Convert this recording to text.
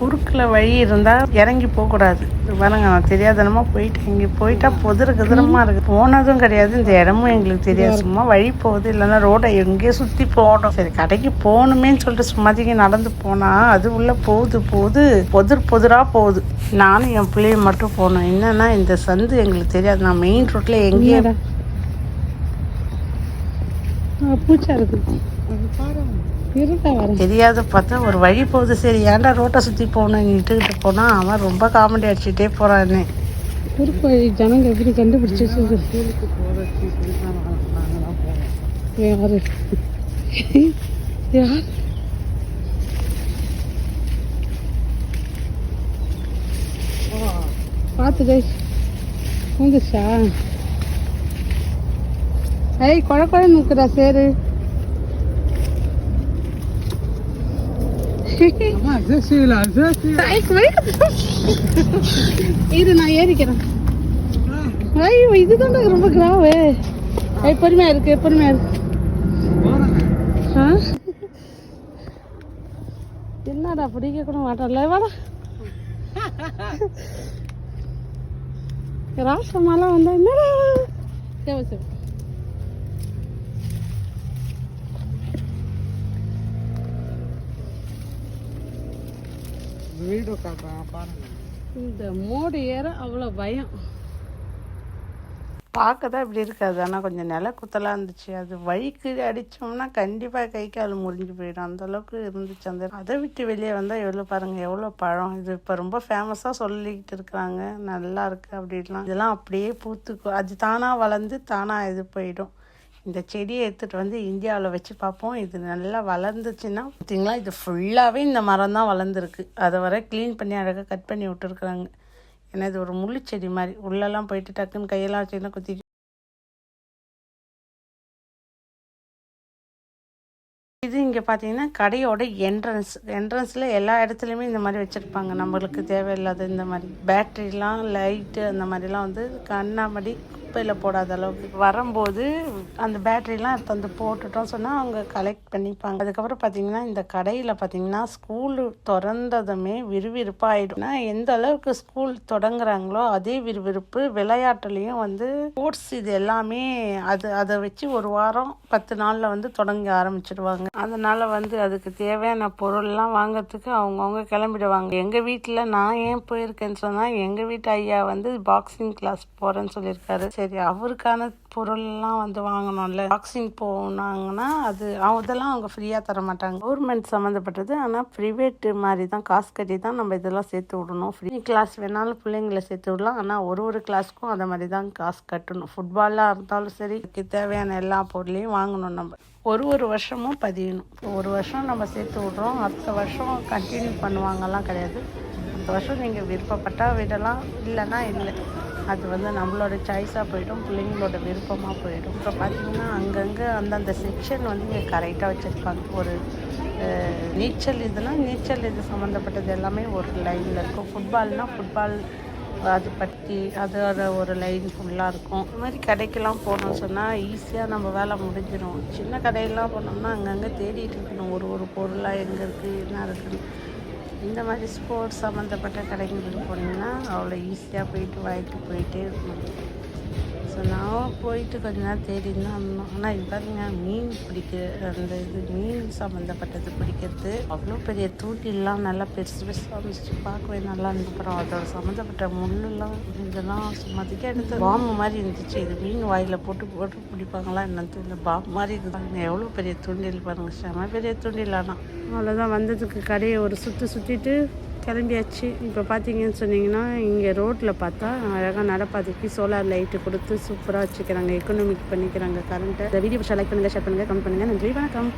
குறுக்கில் வழி இருந்தால் இறங்கி போகக்கூடாது பாருங்க நான் தெரியாதனமா போயிட்டேன் இங்கே போயிட்டா புதிர குதிரமா இருக்கு. போனதும் கிடையாது இந்த இடமும் எங்களுக்கு தெரியாது. சும்மா வழி போகுது இல்லைன்னா ரோடை எங்கேயோ சுற்றி போகணும். சரி கடைக்கு போகணுமேன்னு சொல்லிட்டு சும்மாதிக்கு நடந்து போனால் அது உள்ள போகுது போகுது பொதிர் பொதிராக போகுது. நானும் என் பிள்ளைய மட்டும் போனோம். என்னன்னா இந்த சந்து எங்களுக்கு தெரியாது. நான் மெயின் ரோட்டில் எங்கேயும் பூச்சா இருக்கு இருக்கா வரேன் தெரியாத பார்த்தா ஒரு வழி போகுது. சரி ஏன்டா ரோட்டை சுற்றி போகணும்? இட்டுக்கிட்டு போனால் அவன் ரொம்ப காமெடி அடிச்சுட்டே போகிறான்னு குறுக்கு வழி ஜனங்க எப்படி கண்டுபிடிச்சு? யாரு? யார்? பார்த்து கை வந்துச்சா ஏய் குழ குழ நிற்கிறா சேரு. இரு நான் ஏறிக்கிறேன். இதுதான் ரொம்ப கிராவு பொறுமையா இருக்கு பொறுமையா இருக்கு? என்னடா பிடிக்க கூட மாட்டல வாடா. ராசமாலாம் வந்தா என்னடா? வீடியோ காட்டுறான் பாருங்க இந்த மோடு ஏற அவ்வளோ பயம். பார்க்க தான் இப்படி இருக்காது. ஆனால் கொஞ்சம் நில குத்தலாக இருந்துச்சு. அது வழிக்கு அடித்தோம்னா கண்டிப்பாக கை கால் முறிஞ்சு போயிடும். அந்த அளவுக்கு இருந்துச்சு. அந்த அதை விட்டு வெளியே வந்தால் எவ்வளோ பாருங்கள் எவ்வளோ பழம். இது இப்போ ரொம்ப ஃபேமஸாக சொல்லிக்கிட்டு இருக்கிறாங்க. நல்லா இருக்கு அப்படின்லாம். இதெல்லாம் அப்படியே பூத்து அது தானாக வளர்ந்து தானாக இது போயிடும். இந்த செடியை எடுத்துகிட்டு வந்து இந்தியாவில் வச்சு பார்ப்போம். இது நல்லா வளர்ந்துச்சுன்னா பார்த்தீங்களா இது ஃபுல்லாகவே இந்த மரம் தான் வளர்ந்துருக்கு. அதை வர க்ளீன் பண்ணி அழகாக கட் பண்ணி விட்டுருக்குறாங்க. ஏன்னா இது ஒரு முள்ளு செடி மாதிரி. உள்ளெல்லாம் போயிட்டு டக்குன்னு கையெல்லாம் வச்சுன்னா குத்தி இது இங்கே பார்த்தீங்கன்னா கடையோட என்ட்ரன்ஸ் என்ட்ரன்ஸில் எல்லா இடத்துலையுமே இந்த மாதிரி வச்சுருப்பாங்க. நம்மளுக்கு தேவையில்லாத இந்த மாதிரி. பேட்ரிலாம் லைட்டு அந்த மாதிரிலாம் வந்து கண்ணாமடி குப்பையில் போடாத அளவுக்கு. வரும்போது அந்த பேட்டரிலாம் வந்து போட்டுட்டோம் சொன்னால் அவங்க கலெக்ட் பண்ணிப்பாங்க. அதுக்கப்புறம் பார்த்தீங்கன்னா இந்த கடையில் பார்த்தீங்கன்னா ஸ்கூலு திறந்ததுமே விறுவிறுப்பாயிடும்னா எந்த அளவுக்கு ஸ்கூல் தொடங்குறாங்களோ அதே விறுவிறுப்பு விளையாட்டுலேயும் வந்து ஸ்போர்ட்ஸ் இது எல்லாமே அது அதை வச்சு ஒரு வாரம் பத்து நாளில் வந்து தொடங்க ஆரம்பிச்சிடுவாங்க அதனால் வந்து அதுக்கு தேவையான பொருள்லாம் வாங்குறதுக்கு அவங்கவுங்க கிளம்பிடுவாங்க. எங்கள் வீட்டில் நான் ஏன் போயிருக்கேன்னு சொன்னால் எங்கள் வீட்டு ஐயா வந்து பாக்ஸிங் கிளாஸ் போகிறேன்னு சொல்லியிருக்காரு. சரி சரி அவருக்கான பொருள்லாம் வந்து வாங்கணும்ல. பாக்ஸிங் போனாங்கன்னா அது அதெல்லாம் அவங்க ஃப்ரீயாக தர மாட்டாங்க கவர்மெண்ட் சம்மந்தப்பட்டது ஆனால் ப்ரைவேட்டு மாதிரி தான் காசு கட்டி தான் நம்ம இதெல்லாம் சேர்த்து விடணும். ஃப்ரீ கிளாஸ் வேணாலும் பிள்ளைங்களை சேர்த்து விடலாம். ஆனால் ஒரு ஒரு கிளாஸ்க்கும் அதை மாதிரி தான் காசு கட்டணும். ஃபுட்பாலாக இருந்தாலும் சரி தேவையான எல்லா பொருளையும் வாங்கணும் நம்ம. ஒரு ஒரு வருஷமும் பதியணும். ஒரு வருஷம் நம்ம சேர்த்து விட்றோம். அடுத்த வருஷம் கண்டினியூ பண்ணுவாங்கலாம் கிடையாது. அடுத்த வருஷம் நீங்கள் விருப்பப்பட்டால் விடலாம். இல்லைன்னா இல்லை. அது வந்து நம்மளோட சாய்ஸாக போயிடும் பிள்ளைங்களோட விருப்பமாக போயிடும். இப்போ பார்த்திங்கன்னா அங்கங்கே அந்தந்த செக்ஷன் வந்து இங்கே கரெக்டாக வச்சுருப்பாங்க. ஒரு நீச்சல் இதுனால் நீச்சல் இது சம்மந்தப்பட்டது எல்லாமே ஒரு லைனில் இருக்கும். ஃபுட்பால்னால் ஃபுட்பால் அது பற்றி அதோட ஒரு லைன் ஃபுல்லாக இருக்கும். இந்த மாதிரி கடைக்கெல்லாம் போனோம் சொன்னால் ஈஸியாக நம்ம வேலை முடிஞ்சிடும் சின்ன கடையெல்லாம் போனோம்னா அங்கங்கே தேடிட்டு இருக்கணும். ஒரு ஒரு பொருளாக எங்கே இருக்குது என்ன இருக்குன்னு. இந்த மாதிரி ஸ்போர்ட்ஸ் சம்மந்தப்பட்ட கடைங்களுக்கு போனீங்கன்னா அவ்வளோ ஈஸியாக போயிட்டு வாங்கிட்டு போயிட்டே இருக்கணும் ஸோ நான் போயிட்டு கொஞ்ச நேரம் தேடின்னு தான் இருந்தோம் ஆனால் இது பாருங்க மீன் பிடிக்க அந்த இது மீன் சம்மந்தப்பட்டது பிடிக்கிறது. அவ்வளோ பெரிய தூட்டிலாம் நல்லா பெருசு பெருசாக இருந்துச்சு பார்க்கவே நல்லா இருந்துச்சு அப்புறம் அதோட சம்மந்தப்பட்ட முள்ளெல்லாம் இதெல்லாம் சும்மாதிக்கே எடுத்து பாம்பு மாதிரி இருந்துச்சு. இது மீன் வாயில் போட்டு போட்டு பிடிப்பாங்களா என்னன்னு தெரியல. பாம்பு மாதிரி இருந்தாங்க எவ்வளோ பெரிய தூண்டில் பாருங்க. செம பெரிய தூண்டில் ஆனால் அவ்வளோதான் வந்ததுக்கு கடையை ஒரு சுற்று சுற்றிட்டு கிளம்பியாச்சு. இப்போ பார்த்தீங்கன்னு சொன்னீங்கன்னா இங்கே ரோட்டில் பார்த்தா அழகாக நடப்பாதைக்கு சோலார் லைட்டு கொடுத்து சூப்பராக வச்சுக்கிறாங்க எக்கனாமிக் பண்ணிக்கிறாங்க கரண்ட்டை இந்த வீடியோ லைக் பண்ணுங்கள் ஷேர் பண்ணுங்கள் கமெண்ட் பண்ணுங்கள் நன்றி வணக்கம்.